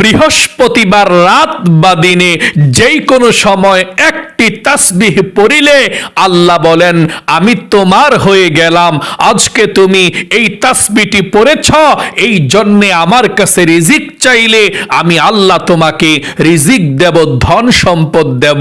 বৃহস্পতিবার রাত বা দিনে যেই কোনো সময় একটি তাসবিহ পড়িলে আল্লাহ বলেন, আমি তোমার হয়ে গেলাম। আজকে তুমি এই তাসবিটি পড়েছ। এই জন্যে আমার কাছে রিজিক চাইলে আমি আল্লাহ তোমাকে রিজিক দেব, ধন সম্পদ দেব।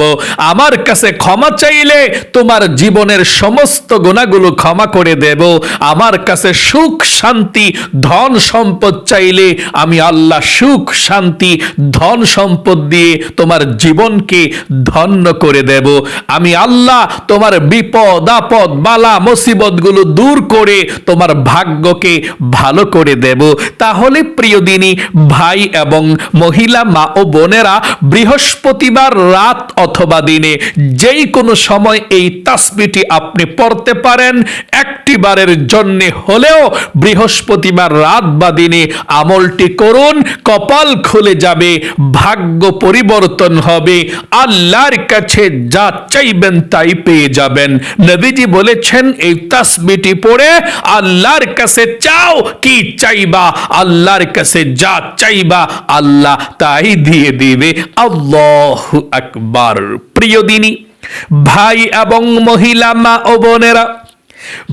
আমার কাছে ক্ষমা চাইলে তোমার জীবনের সমস্ত গুণাগুলো ক্ষমা করে দেব। আমার কাছে সুখ, শান্তি, ধন সম্পদ চাইলে আমি আল্লাহ সুখ শান্তি, ধন সম্পদ দিয়ে তোমার জীবনকে ধন্য করে দেব। আমি আল্লাহ তোমার বিপদ, আপদ, বালা, মুসিবতগুলো দূর করে তোমার ভাগ্যকে ভালো করে দেব। তাহলে প্রিয় দিনী, ভাই এবং মহিলা, মা ও বোনেরা, বৃহস্পতিবার রাত অথবা দিনে যেই কোনো সময় এই তাসবিটি আপনি পড়তে পারেন একটি বারের জন্য হলেও বৃহস্পতিবার রাত বা দিনে আমলটি করুন, কপাল খুলে যাবে, ভাগ্য পরিবর্তন হবে, আল্লাহর কাছে যা চাইবেন তাই পেয়ে যাবেন। নবীজি বলেছেন, এই তাসবিটি পড়ে আল্লাহর কাছে চাও কি চাইবা, আল্লাহর কাছে যা চাইবা আল্লাহ তাই দিয়ে দিবে। আল্লাহ আকবার। প্রিয় দিনী, ভাই এবং মহিলা, মা ও বোনেরা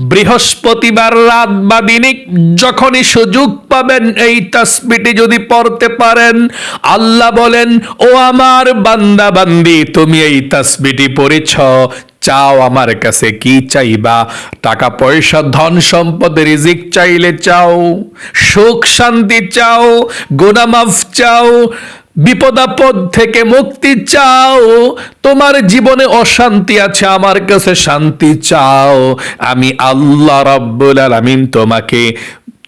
বৃহস্পতিবার রাত বা দিনে যখনই সুযোগ পাবেন, এই তাসবিটি যদি পড়তে পারেন, আল্লাহ বলেন, ও আমার বান্দা বান্দি তুমি এই তাসবিটি পড়েছ, চাও আমার কাছে কি চাইবা? টাকা পয়সা, ধন সম্পদ, রিজিক চাইলে চাও, সুখ শান্তি চাও গুনামাফ চাও বিপদাপদ থেকে মুক্তি চাও। তোমার জীবনে অশান্তি আছে, আমার কাছে শান্তি চাও। আমি আল্লাহ রাব্বুল আলামিন তোমাকে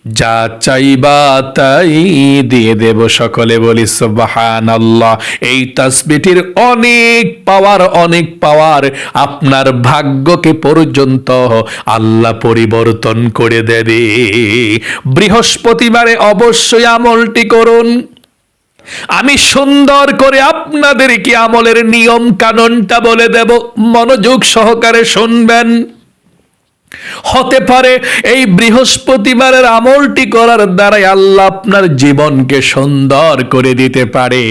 যা চাইবা তাই দিয়ে দেব। সকলে বলি সুবাহান আল্লাহ এই তাসবিটির অনেক পাওয়ার অনেক পাওয়ার আপনার ভাগ্যকে পর্যন্ত আল্লাহ পরিবর্তন করে দেবে। বৃহস্পতিবারে অবশ্যই আমলটি করুন। আমি সুন্দর করে আপনাদেরকে আমলের নিয়ম কানুনটা বলে দেব। মনোযোগ সহকারে শুনবেন। হতে পারে এই বৃহস্পতিবারের আমলটি করার দ্বারাই আল্লাহ আপনার জীবনকে সুন্দর করে দিতে পারে।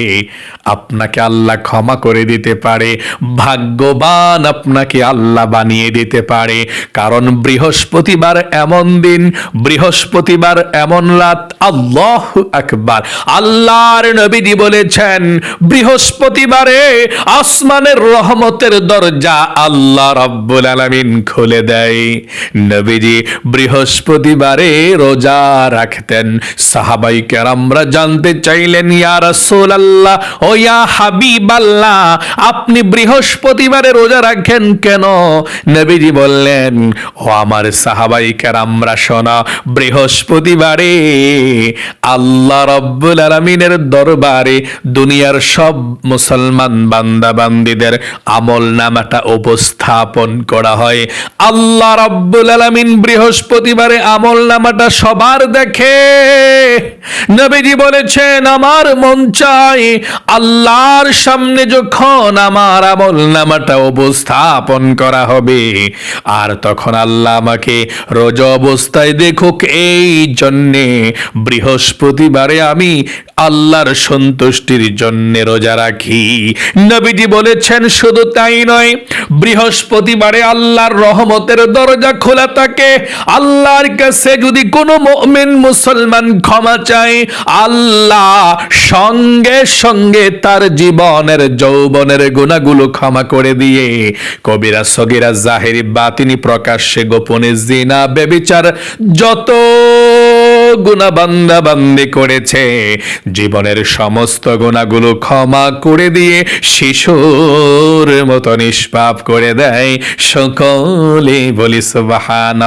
আপনাকে আল্লাহ ক্ষমা করে দিতে পারে, ভাগ্যবান আপনাকে আল্লাহ বানিয়ে দিতে পারে। কারণ বৃহস্পতিবার এমন দিন, বৃহস্পতিবার এমন রাত, আল্লাহ আকবার। আল্লাহর নবীজি বলেছেন, বৃহস্পতিবারে আসমানের রহমতের দরজা আল্লাহ রব্বুল আলামিন খুলে দেয়। নবীজি বৃহস্পতিবারে রোজা রাখতেন। সাহাবাই কেরামরা জানতে চাইলেন, ইয়া রাসূলুল্লাহ, ও ইয়া হাবিবাল্লাহ, আপনি বৃহস্পতিবারে রোজা রাখেন কেন? নবীজি বললেন, ও আমার সাহাবাই কেরামরা শোনা, বৃহস্পতিবারে আল্লাহ রব্বুল আলামিনের দরবারে দুনিয়ার সব মুসলমান বান্দা বান্দিদের আমল নামাটা উপস্থাপন করা হয়। আল্লাহ রব্বুল আলামিন বৃহস্পতিবারে আমল নামাটা সবার দেখে। নবীজি বলেছেন, আমার মন চাই আল্লাহর সামনে যখন আমার আমল নামাটা উপস্থাপন করা হবে, আর তখন আল্লাহ আমাকে রোজ অবস্থায় দেখুক, এই জন্যে বৃহস্পতিবারে আমি আল্লাহর সন্তুষ্টির জন্য রোজা রাখি। নবীজি বলেছেন, শুধু তাই নয়, বৃহস্পতিবারে আল্লাহর রহমতের দরজা খোলা থাকে। আল্লাহর কাছে যদি কোনো মুমিন মুসলমান ক্ষমা চায়, আল্লাহ সঙ্গে সঙ্গে তার জীবনের যৌবনের গুণাগুলো ক্ষমা করে দিয়ে। কবিরা, সগিরা, জাহেরি, বাতিনি প্রকাশ্যে গোপনে জিনা বেবিচার যত গুণা বান্দা করেছে। জীবনের সমস্ত গুণাগুলো ক্ষমা করে দিয়ে শিশুর মতো নিষ্পাপ করে দেয় সকলে বলি সুবাহান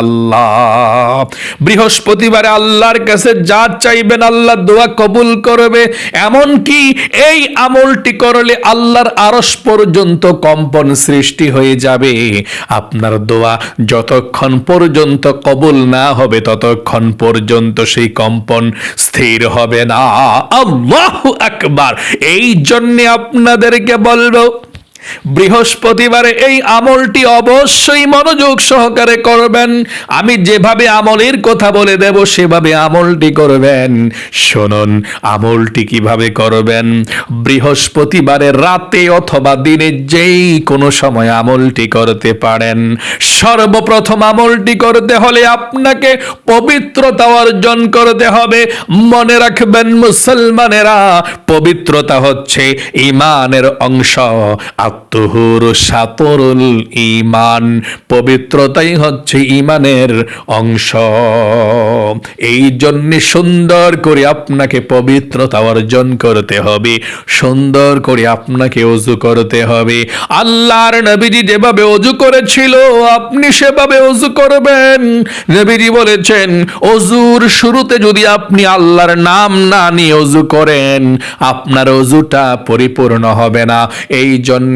বৃহস্পতিবারে আল্লাহর কাছে যা চাইবেন আল্লাহ দোয়া কবুল করবে। এমন কি এই আমলটি করলে আল্লাহর আরস পর্যন্ত কম্পন সৃষ্টি হয়ে যাবে। আপনার দোয়া যতক্ষণ পর্যন্ত কবুল না হবে, ততক্ষণ পর্যন্ত সেই কম্পন স্থির হবে না। আল্লাহ আকবার। এই জন্যে আপনাদেরকে বলব বৃহস্পতিবারে এই আমলটি অবশ্যই মনোযোগ সহকারে করবেন। আমি যেভাবে আমলের কথা বলে দেব, সেভাবে আমলটি করবেন। শুনুন, আমলটি কীভাবে করবেন? বৃহস্পতিবারে রাতে অথবা দিনে যেই কোনো সময় আমলটি করতে পারেন। সর্বপ্রথম আমলটি করতে হলে আপনাকে পবিত্রতা অর্জন করতে হবে। মনে রাখবেন, মুসলমানেরা পবিত্রতা হচ্ছে ইমানের অংশ। আত্মহুর সাতরুল ইমান পবিত্রতাই হচ্ছে ইমানের অংশ। এই জন্য সুন্দর করে আপনাকে পবিত্রতা অর্জন করতে হবে, সুন্দর করে আপনাকে অজু করতে হবে। আল্লাহর নবীজি যেভাবে অজু করেছিল, আপনি সেভাবে অজু করবেন। নবীজি বলেছেন, অজুর শুরুতে যদি আপনি আল্লাহর নাম না নিয়ে অজু করেন, আপনার অজুটা পরিপূর্ণ হবে না। এই জন্য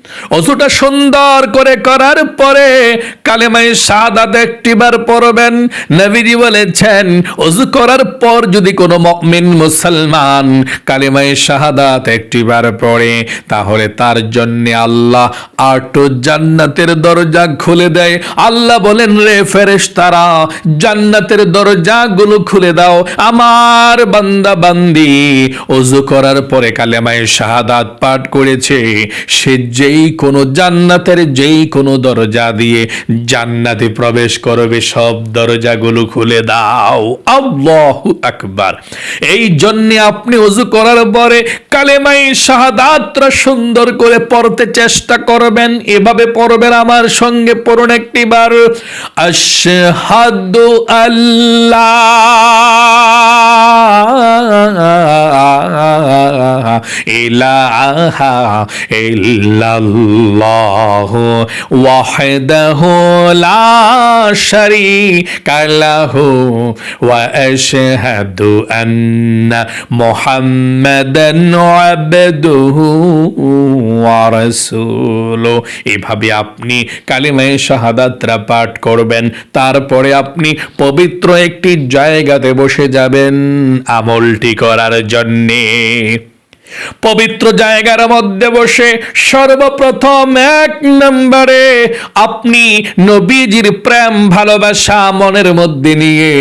অজুটা সুন্দর করে করার পরে কালেমাই সাদাত একটিবার পড়বেন। নবীজি বলেছেন, অজু করার পর যদি কোনো মমিন মুসলমান কালেমাই শাহাদাত একটিবার পড়ে, তাহলে তার জন্য আল্লাহ আট জান্নাতের দরজা খুলে দেয়। আল্লাহ বলেন, রে ফেরেশ তারা জান্নাতের দরজাগুলো খুলে দাও। আমার বান্দা বান্দি অজু করার পরে কালেমায় শাহাদাত পাঠ করেছে, সে যেই কোনো জান্নাতের যেই কোনো দরজা দিয়ে জান্নাতে প্রবেশ করবে, সব দরজাগুলো খুলে দাও। আল্লাহু আকবার। এই জন্যে আপনি অজু করার পরে কালেমাই শাহাদাতটা সুন্দর করে পড়তে চেষ্টা করবেন। এভাবে পড়বেন আমার সঙ্গে পড়ুন একটিবার। আশহাদু আল্লাহ ইলাহা ইল্লাল্লাহ ওয়াহদাহু লা শারীকা লাহু ওয়া আশহাদু আন্না এভাবে আপনি কালিমায়ে শাহাদাতরা পাঠ করবেন, তারপরে আপনি পবিত্র একটি জায়গাতে বসে যাবেন আমলটি করার জন্যে। নে পবিত্র জায়গার মধ্যে বসে সর্বপ্রথম এক নম্বরে আপনি নবীজির প্রেম, ভালোবাসা মনের মধ্যে নিয়ে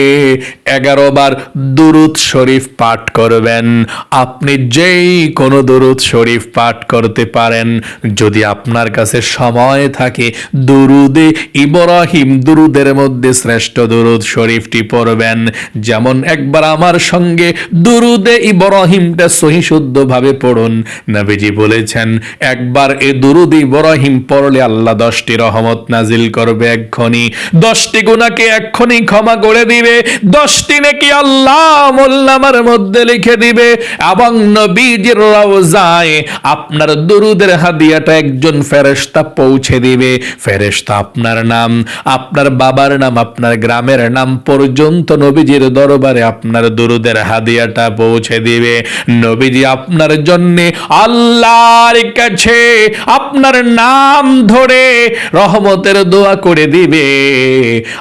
এগারো বার দুরুদ শরীফ পাঠ করবেন। আপনি যেই কোনো দুরুদ শরীফ পাঠ করতে পারেন। যদি আপনার কাছে সময় থাকে, দুরুদে ইব্রাহিম দুরুদের মধ্যে শ্রেষ্ঠ দুরুদ শরীফটি পড়বেন। যেমন একবার আমার সঙ্গে দুরুদে ইব্রাহিমটা সহি শুদ্ধভাবে পড়ুন। নবীজি বলেছেন, একবার এ দুরুদ ইব্রাহিম পড়লে আল্লাহ দশটি রহমত নাজিল করবে এক্ষণি দশটি গুণাকে এক্ষণি ক্ষমা করে দিবে। দশটি নাকি আল্লাহ মোল্লামার মধ্যে লিখে দিবে। এবং নবীজির রওজায় আপনার দুরুদের হাদিয়াটা একজন ফেরেশতা পৌঁছে দিবে। ফেরেশতা আপনার নাম, আপনার বাবার নাম, আপনার গ্রামের নাম পর্যন্ত নবীজির দরবারে আপনার দুরুদের হাদিয়াটা পৌঁছে দিবে। নবীজি আপনার জন্য, আল্লাহর কাছে আপনার নাম ধরে রহমতের দোয়া করে দিবে।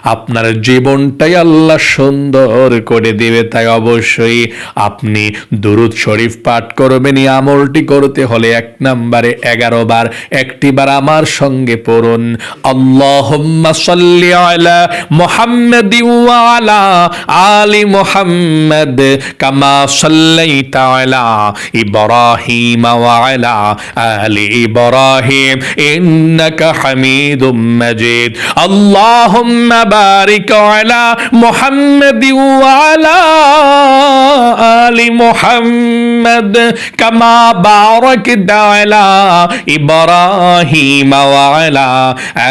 আপনার জীবনটাই আল্লাহ সুন্দর করে দিবে, তাই অবশ্যই আপনি দুরুদ শরীফ পাঠ করবেন। এই আমলটি করতে হলে এক নম্বরে এগারো বার, একটি বার আমার সঙ্গে পড়ুন। আল্লাহুম্মা সাল্লি আলা মুহাম্মাদ ওয়া আলা আলি মুহাম্মাদ কামা সাল্লাইতা আলা ইব্রাহিম। আলি ইব্রাহিম ইন্নাকা হামিদুম মাজিদ আল্লাহুম্মা বারিক আলা মুহাম্মাদ ওয়া আলা আলি মুহাম্মাদ কামা বারাকতা আলা ইব্রাহিম ওয়া আলা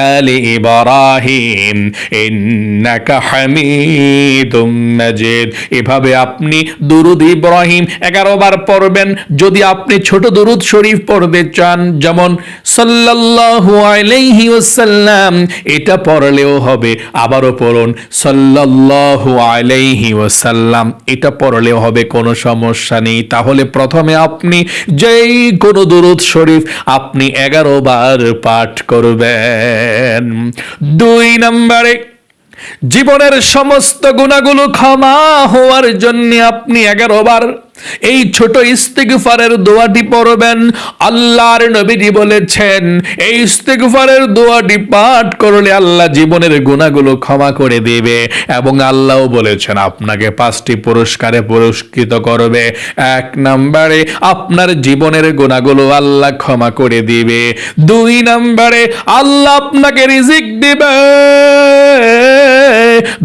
আলি ইব্রাহিম ইন্নাকা হামিদুম মাজিদ এভাবে আপনি দুরুদ ইব্রাহিম এগারো বার পড়বেন যদি আপনি ছোট দরুদ শরীফ পড়বে চান, যেমন সাল্লাল্লাহু আলাইহি ওয়াসাল্লাম, এটা পড়লেও হবে। আবারও পড়ুন, সাল্লাল্লাহু আলাইহি ওয়াসাল্লাম, এটা পড়লেও হবে, কোনো সমস্যা নেই। তাহলে প্রথমে আপনি যেই কোনো দরুদ শরীফ আপনি এগারো বার পাঠ করবেন। দুই নম্বরে, জীবনের সমস্ত গুণাগুলো ক্ষমা হওয়ার জন্য আপনি এগারো বার এই ছোট ইস্তিগফারের দোয়াটি পড়বেন, আল্লাহর নবীজি বলেছেন, এই ইস্তিগফারের দোয়াটি পাঠ করলে আল্লাহ জীবনের গুণাগুলো ক্ষমা করে দেবে এবং আল্লাহও বলেছেন, আপনাকে পাঁচটি পুরস্কারে পুরস্কৃত করবে। এক নম্বরে, আপনার জীবনের গুণাগুলো আল্লাহ ক্ষমা করে দিবে। দুই নম্বরে, আল্লাহ আপনাকে রিজিক দিবে,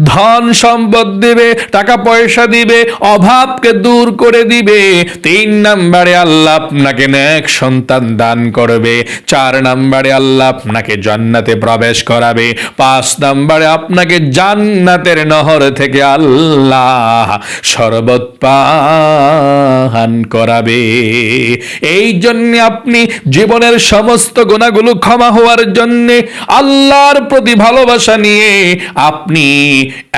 ধন সম্পদ দিবে, টাকা পয়সা দিবে, অভাবকে দূর করে দিবে। তিন নম্বরে আল্লাহ আপনাকে নেক সন্তান দান করবে। চার নম্বরে আল্লাহ আপনাকে জান্নাতে প্রবেশ করাবে। পাঁচ নম্বরে আপনাকে জান্নাতের নহর থেকে আল্লাহ শরবত পান করাবে। এই জন্য আপনি জীবনের সমস্ত গুণাগুলো ক্ষমা হওয়ার জন্য আল্লাহর প্রতি ভালোবাসা নিয়ে আপনি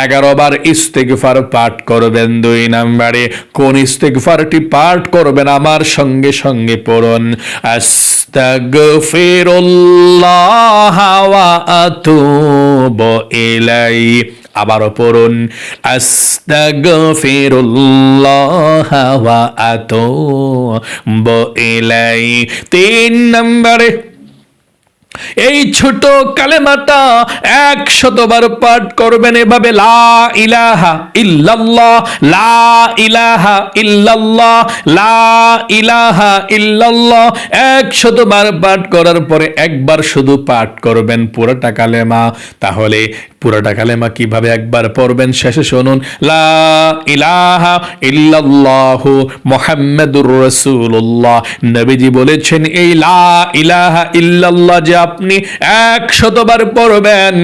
এগারো বার ইস্তেগফার পাঠ করবেন দুই নাম্বারে। কোন ইস্তেগফারটি পাঠ করবেন আমার সঙ্গে সঙ্গে পড়ুন। আস্তাগফিরুল্লাহ ওয়া আতুবু ইলাই। আবারও পড়ুন। আস্তাগফিরুল্লাহ ওয়া আতুবু ইলাই। তিন নম্বরে এই ছোট কালেমাটা এক শতবার পাঠ করবেন এভাবে, লা ইলাহা ইল্লাল্লাহ, লা ইলাহা ইল্লাল্লাহ, লা ইলাহা ইল্লাল্লাহ। পাঠ করার পরে একবার শুধু পাঠ করবেন পুরোটা কালেমা। তাহলে পুরোটা কালেমা কীভাবে একবার পড়বেন? শেষে শুনুন, লা ইলাহা ইল্লাল্লাহ মুহাম্মাদুর রাসূলুল্লাহ। নবীজি বলেছেন, এই লা ইলাহা ইল্লাল্লাহ যে আপনি একশতবার পড়বেন।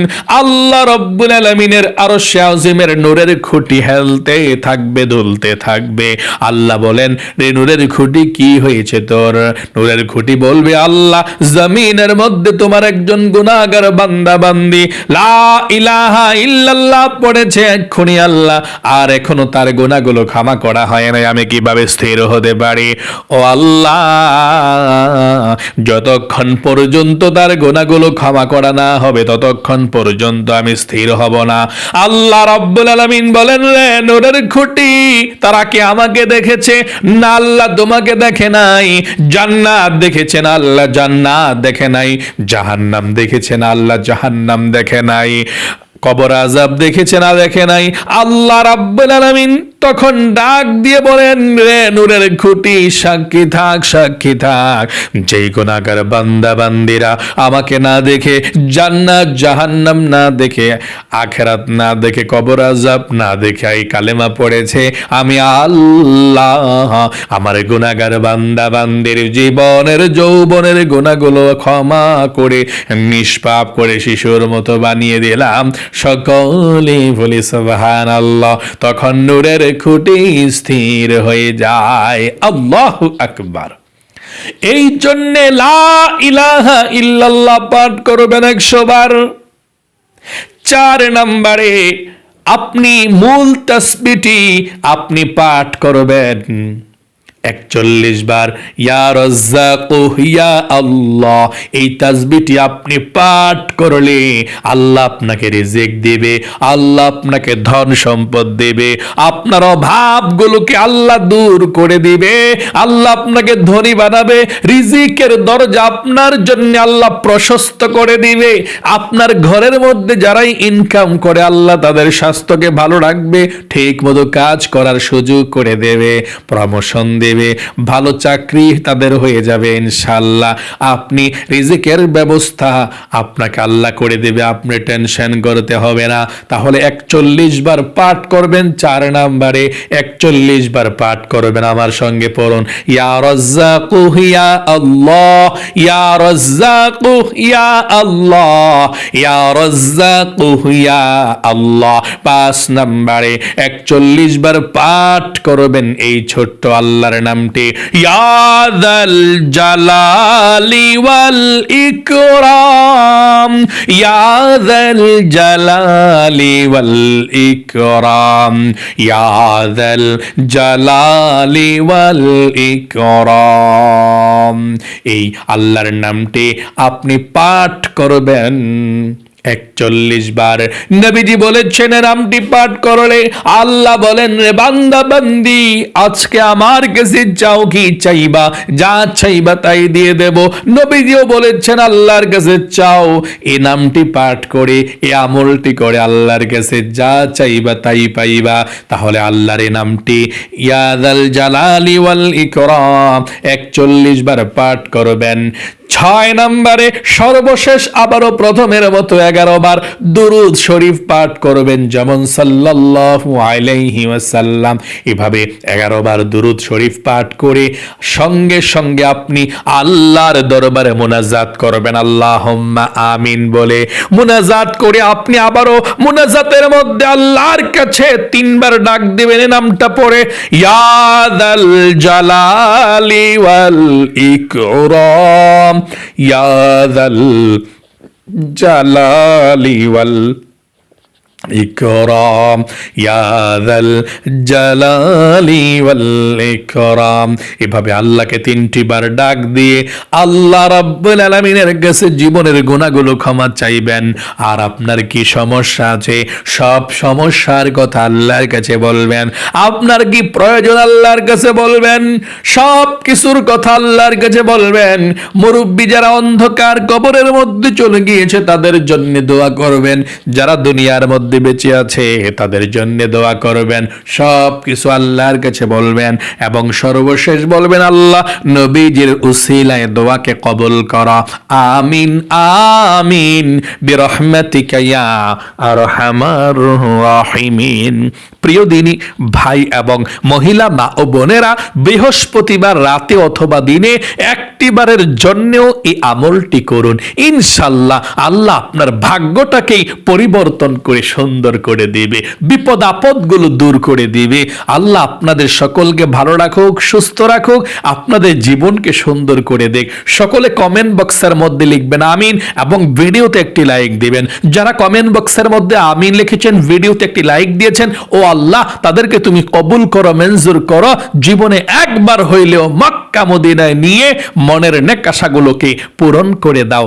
আল্লাহ রব্বুল আলামিনের আরশে আজিমের নূরের খুঁটি হেলতে থাকবে, দুলতে থাকবে। আল্লাহ বলেন, রে নূরের খুঁটি কি হয়েছে তোর? নূরের খুঁটি বলবে, আল্লাহ, জমিনের মধ্যে তোমার একজন গুনাহগার বান্দা বান্দি, লা ইলাহা ইল্লাল্লাহ পড়েছে এক্ষুনি আল্লাহ। আর এখনও তার গুনাহগুলো ক্ষমা করা হয় নাই। আমি কীভাবে স্থির হতে পারি? ও আল্লাহ, যতক্ষণ পর্যন্ত তার গুনাহগুলো ক্ষমা করা না হবে ততক্ষণ পর্যন্ত আমি স্থির হব না। আল্লাহ রব্বুল আলামিন বলেন, রে নূরের খুঁটি, তারা কি আমাকে দেখেছে? না, আল্লাহ তোমাকে দেখে নাই। জান্নাত দেখেছেন আল্লাহ জান্নাত দেখে নাই। জাহান্নাম দেখেছেন আল্লাহ জাহান্নাম দেখে নাই। কবর আজাব দেখেছে না, দেখে নাই। আল্লাহ রাব্বুল আলামিন তখন ডাক দিয়ে বলেন, রে নূরের খুঁটি, সাক্ষী থাক সাক্ষী থাক। যেই গুণাগার বান্দা, বান্দিরা আমাকে না দেখে, জান্নাত, জাহান্নাম না দেখে, আখেরাত না দেখে, কবর আজাব না দেখে, এই কালেমা পড়েছে, আমি আল্লাহ। আমার গুণাগার বান্দা, বান্দির জীবনের যৌবনের গুণাগুলো ক্ষমা করে, নিষ্পাপ করে শিশুর মতো বানিয়ে দিলাম। সকলে বলি সুবহান আল্লাহ তখন নূরের খুঁটি স্থির হয়ে যায়। আল্লাহ আকবার। এই জন্যে লা ইলাহা ইল্লাল্লাহ পাঠ করবেন একশো বার চার নম্বরে আপনি মূল তসবিটি আপনি পাঠ করবেন। একচল্লিশ বার, ইয়া রাজ্জাকু, ইয়া আল্লাহ এই তাসবিটি আপনি পাঠ করলে আল্লাহ আপনাকে রিজিক দেবে, আল্লাহ আপনাকে ধন সম্পদ দেবে, আপনার অভাবগুলোকে আল্লাহ দূর করে দিবে, আল্লাহ আপনাকে ধনী বানাবে, রিজিকের দরজা আপনার জন্য আল্লাহ প্রশস্ত করে দিবে, আপনার ঘরের মধ্যে যারাই ইনকাম করে আল্লাহ তাদের স্বাস্থ্যকে ভালো রাখবে, ঠিক মতো কাজ করার সুযোগ করে দেবে প্রমোশন দেবে। ভালো চাকরি তাদের হয়ে যাবে ইনশাল্লাহ আপনি রিজিকের ব্যবস্থা আপনাকে আল্লাহ করে দেবে, আপনি টেনশন করতে হবে না। তাহলে একচল্লিশ বার পাঠ করবেন, চার নাম্বারে একচল্লিশ বার পাঠ করবেন। আমার সঙ্গে পড়ুন, ইয়া রাজ্জাকু আল্লাহ, ইয়া রাজ্জাকু আল্লাহ, ইয়া রাজ্জাকু আল্লাহ। পাঁচ নাম্বারে একচল্লিশ বার পাঠ করবেন, এই ছোট্ট আল্লাহর নামটি ইয়াদাল জালালি ওয়াল ইকরাম ইয়াদাল জালালি ওয়াল ইকরাম ইয়াদাল জালালি ওয়াল ইকরাম এই আল্লাহর নামটি আপনি পাঠ করবেন একচল্লিশ বার। নবীজি বলেছেন নামটি পাঠ করলে আল্লাহ বলেন, রে বান্দা বান্দি আজকে আমার কাছে চাও কি চাইবা? যা চাইবা তাই দিয়ে দেব। নবীজিও বলেছেন, আল্লাহর কাছে চাও। এ নামটি পাঠ করে, এ আমলটি করে, আল্লাহর কাছে যা চাইবা তাই পাইবা। তাহলে আল্লাহর এ নামটি ইয়াদাল জালালি ওয়াল ইকরাম। একচল্লিশ বার পাঠ করবেন। ছয় নম্বরে সর্বশেষ আবারও প্রথমের মতো এগারো বার দুরুদ শরীফ পাঠ করবেন যেমন ওয়াসাল্লাম। এভাবে এগারো বার দুরুদ শরীফ পাঠ করে সঙ্গে সঙ্গে আপনি আল্লাহর দরবারে মোনাজাত করবেন। আল্লাহুম্মা আমিন বলে মোনাজাত করে আপনি আবারও মোনাজাতের মধ্যে আল্লাহর কাছে তিনবার ডাক দিবেন। নামটা পড়ে ইয়াদাল জালালি ওয়াল ইকরাম। ইয়াদাল জালালি ওয়াল ইকরাম ইয়াদাল জালালি ওয়াল ইকরাম। এভাবে আল্লাহকে তিনটি বার ডাক দিয়ে আল্লাহ রাব্বুল আলামিনের কাছে জীবনের গুণাগুলো ক্ষমা চাইবেন। আর আপনার কি সমস্যা আছে? সব সমস্যার কথা আল্লাহর কাছে বলবেন। আপনার কি প্রয়োজন আল্লাহর কাছে বলবেন? সব কিছুর কথা আল্লাহর কাছে বলবেন। মুরব্বী যারা অন্ধকার কবরের মধ্যে চলে গিয়েছে তাদের জন্য দোয়া করবেন। যারা দুনিয়ার মধ্যে বেঁচে আছে, তাদের জন্য দোয়া করবেন। সব কিছু আল্লাহর কাছে বলবেন এবং সর্বশেষ বলবেন, আল্লাহ, নবীজির উসিলায় দোয়াকে কবল করা। আমিন আমিন। বিরহমাতিকা ইয়া আরহামার রাহিমিন। প্রিয় দিনী ভাই এবং মহিলা, মা ও বোনেরা, বৃহস্পতিবার রাতে অথবা দিনে একটিবারের জন্যও এই আমলটি করুন। ইনশাল্লাহ আল্লাহ আপনার ভাগ্যটাকেই পরিবর্তন করে সুন্দর করে দিবে, বিপদ আপদগুলো দূর করে দিবে। আল্লাহ আপনাদের সকলকে ভালো রাখুক, সুস্থ রাখুক, আপনাদের জীবনকে সুন্দর করে দেখ। সকলে কমেন্ট বক্সের মধ্যে লিখবেন আমিন এবং ভিডিওতে একটি লাইক দিবেন। যারা কমেন্ট বক্সের মধ্যে আমিন লিখেছেন, ভিডিওতে একটি লাইক দিয়েছেন, ও আল্লাহ তাদেরকে তুমি কবুল করো, মঞ্জুর করো। জীবনে একবার হইলেও মক্কা মদিনায় নিয়ে মনের নেকাশাগুলোকে পূরণ করে দাও।